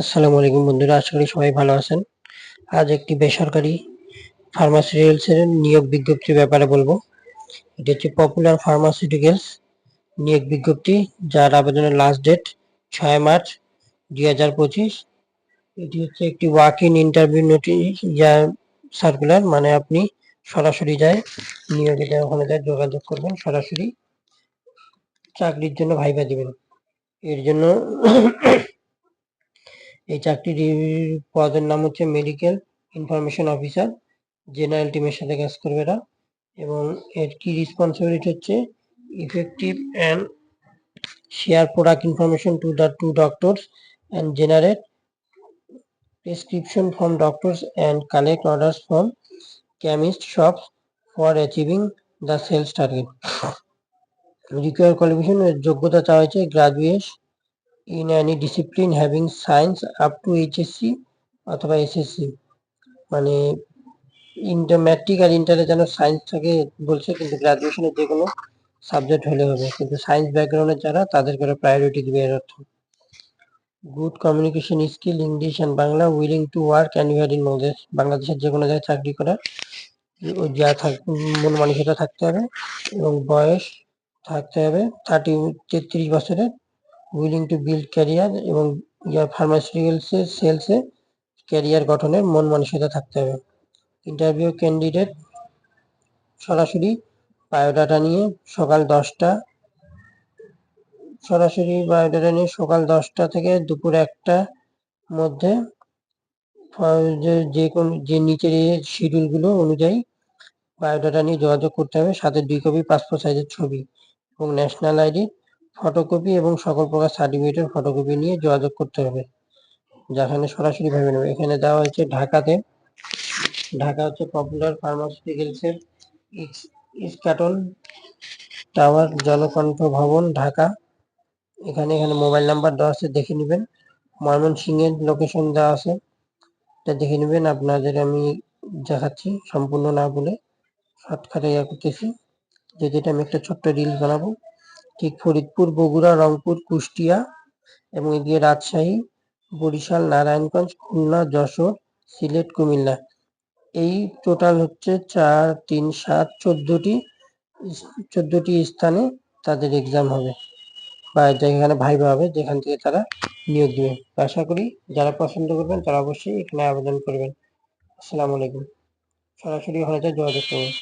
আসসালামু আলাইকুম বন্ধুরা, আশা করি সবাই ভালো আছেন। আজ একটি বেসরকারি ফার্মাসিউটিক্যালস এর নিয়োগ বিজ্ঞপ্তির ব্যাপারে বলব। এটি হচ্ছে পপুলার ফার্মাসিউটিক্যালস নিয়োগ বিজ্ঞপ্তি, যার আবেদনের লাস্ট ডেট ছয় মার্চ দুই হাজার পঁচিশ। এটি হচ্ছে একটি ওয়াক ইন ইন্টারভিউ নোটিশ যা সার্কুলার মানে আপনি সরাসরি যায় যায়, ওখানে যায়, যোগাযোগ করবেন, সরাসরি চাকরির জন্য ভাইবা দিবেন। এর জন্য এই চাকরির পদের নাম হচ্ছে মেডিকেল ইনফরমেশন অফিসার জেনারেল টিমের সাথে কাজ করবে এরা। এবং এর কি রেসপন্সিবিলিটি হচ্ছে? Effective and share product information to the to doctors and generate prescription from doctors and collect orders from chemist shops for achieving the sales target require qualification যোগ্যতা চাওয়া হয়েছে graduate in any discipline having science up to HSC অথবা SSC মানে inter matric আর ইন্টারে যেন science থাকে বলছে, কিন্তু গ্রাজুয়েশনের যে কোনো সাবজেক্ট হলে হবে। কিন্তু সায়েন্স ব্যাকগ্রাউন্ডের যারা, তাদের করে প্রায়োরিটি দিবে এর অর্থ। Good communication skill English and Bangla willing to work and you in knowledge বাংলাদেশের যে কোনো জায়গায় চাকরি করার যা থাক মন মানসিকতা থাকতে হবে এবং বয়স থাকতে হবে থার্টি তেত্রিশ বছরের উইলিং টু বিল্ড ক্যারিয়ার এবং ফার্মাসিউটিক্যালসে সেলসে ক্যারিয়ার গঠনের মন মানসিকতা থাকতে হবে। ইন্টারভিউ ক্যান্ডিডেট সরাসরি বায়োডাটা নিয়ে সকাল দশটা, সরাসরি বায়োডাটা নিয়ে সকাল দশটা থেকে দুপুর একটা মধ্যে যে কোন, যে নিচের শিডিউলগুলো অনুযায়ী বায়োডাটা নিয়ে যোগাযোগ করতে হবে। সাথে দুই কপি পাসপোর্ট সাইজের ছবি এবং ন্যাশনাল আইডি ফটোকপি এবং সকল প্রকার সার্টিফিকেটের ফটোকপি নিয়ে যোগাযোগ করতে হবে। যেখানে সরাসরি ভাবে নেবে। এখানে দেওয়া হয়েছে ঢাকাতে। ঢাকা হচ্ছে পপুলার ফার্মাসিউটিক্যালসের ইস্কাটন টাওয়ার জনকণ্ঠ ভবন, ঢাকা। এখানে এখানে মোবাইল নাম্বার দেওয়া আছে, দেখে নেবেন। ময়মনসিংহের লোকেশন দেওয়া আছে। এটা দেখে নেবেন। আপনাদের আমি দেখাচ্ছি সম্পূর্ণ না বলে। শর্টকাটে ইয়া করতেছি। যেহেতু এটা আমি একটা ছোট্ট রিলস বানাবো। ঠিক ফরিদপুর, বগুড়া, রংপুর, কুষ্টিয়া এবং এদিকে রাজশাহী, বরিশাল, নারায়ণগঞ্জ, খুলনা, যশোর, সিলেট, কুমিল্লা। এই টোটাল হচ্ছে চার, তিন, সাত, চোদ্দটি চোদ্দটি স্থানে তাদের এক্সাম হবে বা যেখানে ভাইবা হবে, যেখান থেকে তারা নিয়োগ দেবে। আশা করি যারা পছন্দ করবেন তারা অবশ্যই এখানে আবেদন করবেন। আসসালামু আলাইকুম। সরাসরি ওখানে যোগাযোগ করবেন